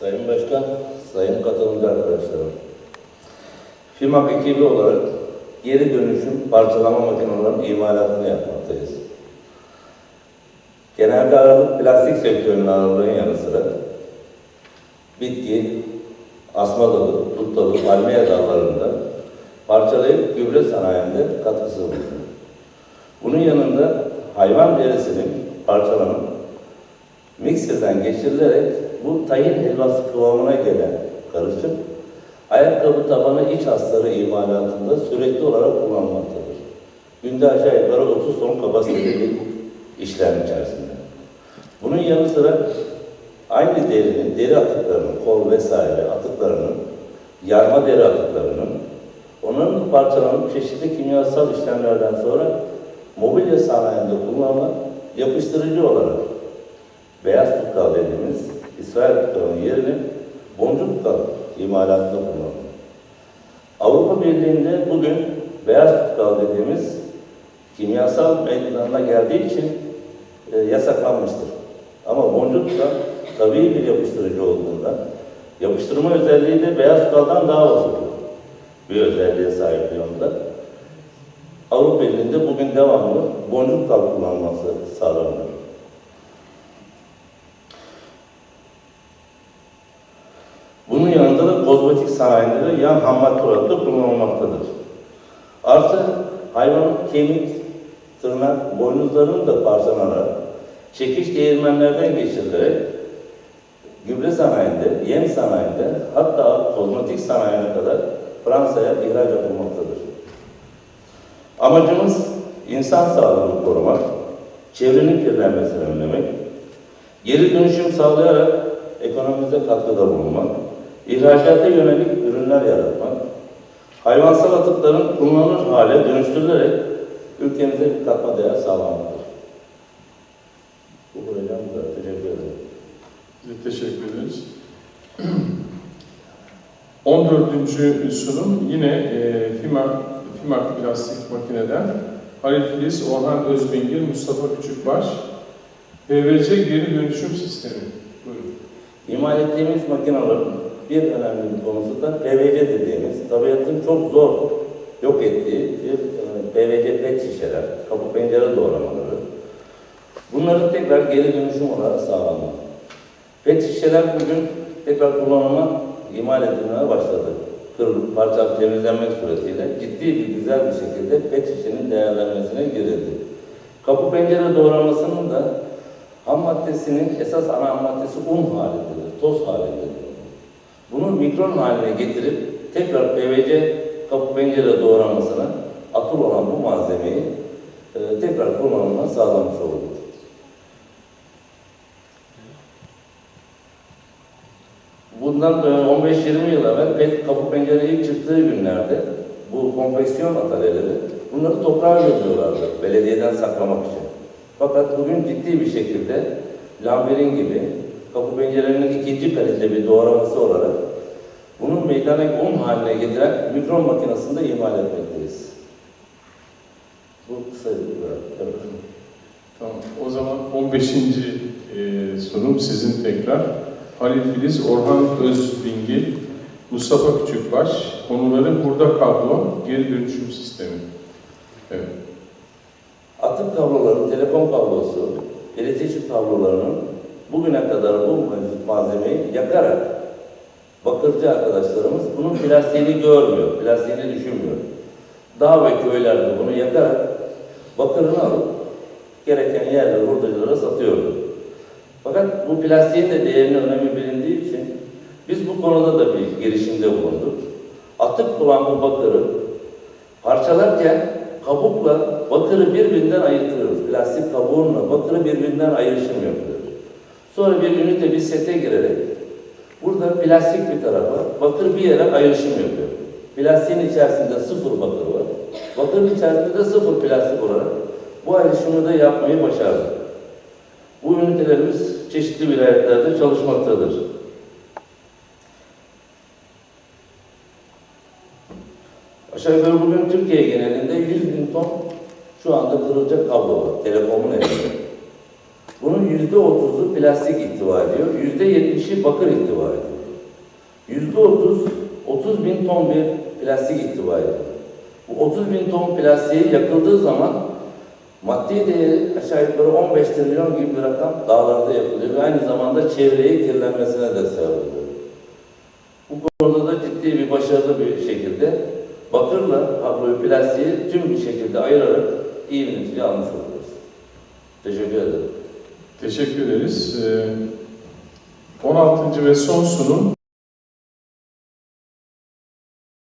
Sayın Başkan, sayın katılımcı arkadaşlarım. FİMAK ekibi olarak geri dönüşüm parçalama makinelerinin imalatını yapmaktayız. Genelde ağırlık plastik sektörünün ağırlığının yanı sıra bitki, asma dalı, dut dalı, palmiye dallarında parçalayıp gübre sanayinde katkısı bulunuyor. Bunun yanında hayvan derisinin parçalanıp mikserden geçirilerek bu tayin helvası kıvamına gelen karışım ayakkabı tabanı iç hasları imalatında sürekli olarak kullanılmaktadır. Günde aşağı yukarı 30 ton kapasiteli işlem içerisinde. Bunun yanı sıra aynı derinin, deri atıklarının, kol vesaire atıklarının, yarma deri atıklarının, onların parçalanıp çeşitli kimyasal işlemlerden sonra mobilya sanayinde kullanılan yapıştırıcı olarak beyaz tutkal dediğimiz İsrail tutkalının yerine boncuk tutkal imalatında kullanılıyor. Avrupa Birliği'nde bugün beyaz tutkal dediğimiz kimyasal meydanına geldiği için e, yasaklanmıştır. Ama boncuk tutkal tabii bir yapıştırıcı olduğundan yapıştırma özelliği de beyaz tutkaldan daha fazla bir özelliğe sahip yolda. Avrupa Birliği'nde bugün devamlı boncuk tutkal kullanılması sağlanıyor. Bunun yanında sanayinde de yan ham madde olarak kullanılmaktadır. Artı hayvanın kemik, tırnak, boynuzlarının da parçalanarak çekiş değirmenlerden geçirilerek gübre sanayinde, yem sanayinde hatta kozmetik sanayine kadar Fransa'ya ihraç yapılmaktadır. Amacımız insan sağlığını korumak, çevrenin kirlenmesini önlemek, geri dönüşüm sağlayarak ekonomimize katkıda bulunmak, ihracata yönelik ürünler yaratmak, hayvansal atıkların kullanılır hale dönüştürülerek ülkemize bir katma değer sağlamaktır. Bu bu kadar. Teşekkür ederim. Biz teşekkür ederiz. 14. sunum yine e, FİMAK, FİMAK Plastik Makine'den Halil Filiz, Orhan Özbingil, Mustafa Küçükbaş, PVC geri dönüşüm sistemi. Buyurun. İmal ettiğimiz makinelerin bir önemli konusu da PVC dediğimiz, tabiatın çok zor yok ettiği bir e, PVC pet şişeler, kapı pencere doğramaları. Bunların tekrar geri dönüşüm olarak sağlanmak. Pet şişeler bugün tekrar kullanıma imal edilmeye başladı. Kırılıp parçalanıp temizlenmek suretiyle ciddi bir güzel bir şekilde pet şişenin değerlenmesine girildi. Kapı pencere doğramasının da ham maddesinin esas ana ham maddesi un halindedir, toz halindedir. Bunu mikron haline getirip tekrar PVC kapı pencere doğramasına atıl olan bu malzemeyi e, tekrar kullanımına sağlamış olduk. Bundan e, 15-20 yıl evvel pet kapı pencere ilk çıktığı günlerde bu konfeksiyon atölyeleri bunları toprağa gömüyorlardı belediyeden saklamak için. Fakat bugün ciddi bir şekilde lamberin gibi kapı pencerelerinin ikinci kalite bir doğraması olarak bunun meydana un haline getiren mikron makinesinde imal etmekteyiz. Bu kısa bir evet. Tamam. O zaman 15. e, sunum sizin tekrar. Halil Filiz, Orhan Özbingil, Mustafa Küçükbaş, konuları burada kablo, geri dönüşüm sistemi. Evet. Atık kabloları, telefon kablosu, iletişim kablolarının bugüne kadar bu malzemeyi yakarak bakırcı arkadaşlarımız bunun plastiğini görmüyor, plastiğini düşünmüyor. Dağ ve köylerde bunu yakarak bakırını alıp gereken yerlere, hurdacılara satıyordu. Fakat bu plastiğin de değerinin önemi bilindiği için biz bu konuda da bir girişimde bulunduk. Atık olan bu bakırı parçalarken kabukla bakırı birbirinden ayırtıyoruz. Plastik kabuğunla bakırı birbirinden ayrışım yapıyoruz. Sonra bir ünite bir sete girerek burada plastik bir tarafa, bakır bir yere ayrışım yapıyor. Plastiğin içerisinde sıfır bakır var. Bakırın içerisinde de sıfır plastik olarak bu ayrışımı da yapmayı başardık. Bu ünitelerimiz çeşitli vilayetlerde çalışmaktadır. Aşağı yukarı bugün Türkiye genelinde 100 bin ton şu anda kırılacak kablo var telefonun elinde. Bunun yüzde otuzu plastik ihtiva ediyor, yüzde yetmişi bakır ihtiva ediyor. Yüzde otuz, 30 bin ton bir plastik ihtiva ediyor. Bu 30 bin ton plastiği yakıldığı zaman maddi değeri aşağı yukarı 15 trilyon gibi bir rakam dağlarda yapılıyor ve aynı zamanda çevreyi kirlenmesine de sebep oluyor. Bu konuda da ciddi bir başarılı bir şekilde bakırla plastiği tüm bir şekilde ayırarak iyi bir netice almış oluyoruz. Teşekkür ederim. Teşekkür ederiz. Ee, 16. ve son sunum